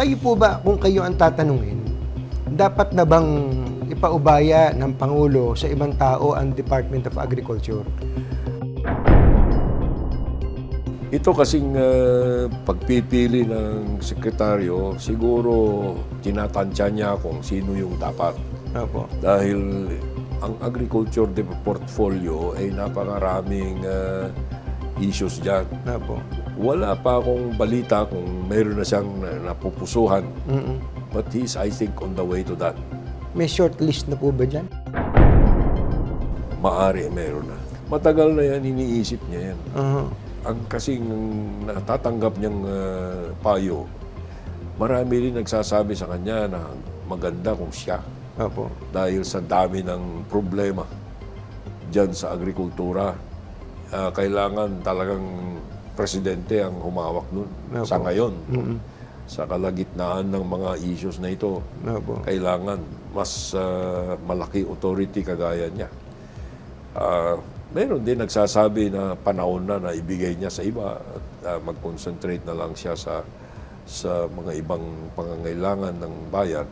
Kayo po ba, kung kayo ang tatanungin, dapat na bang ipaubaya ng Pangulo sa ibang tao ang Department of Agriculture? Ito kasing ah, pagpipili ng sekretaryo, siguro tinatansya niya kung sino yung dapat. Opo. Dahil ang agriculture portfolio ay napakaraming ah, issues dyan. Opo. Wala pa akong balita kung mayroon na siyang na- napupusuhan. Mm-mm. But he's, I think, on the way to that. May short list na po ba dyan? Maari, mayroon na. Matagal na yan, iniisip niya yan. Aha. Ang kasing natatanggap niyang ah, payo, marami rin nagsasabi sa kanya na maganda kung siya Opo. dahil sa dami ng problema dyan sa agrikultura. Ah, kailangan talagang presidente ang humawak nun Opo. sa ngayon. Mm-mm. Sa kalagitnaan ng mga issues na ito, Opo. kailangan mas ah, malaki authority kagaya niya. Ah, meron din nagsasabi na panahon na na ibigay niya sa iba at ah, mag-concentrate na lang siya sa sa mga ibang pangangailangan ng bayan.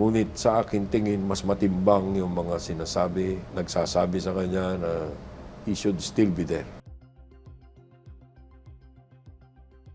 Ngunit sa akin tingin mas matimbang yung mga sinasabi, nagsasabi sa kanya na he should still be there.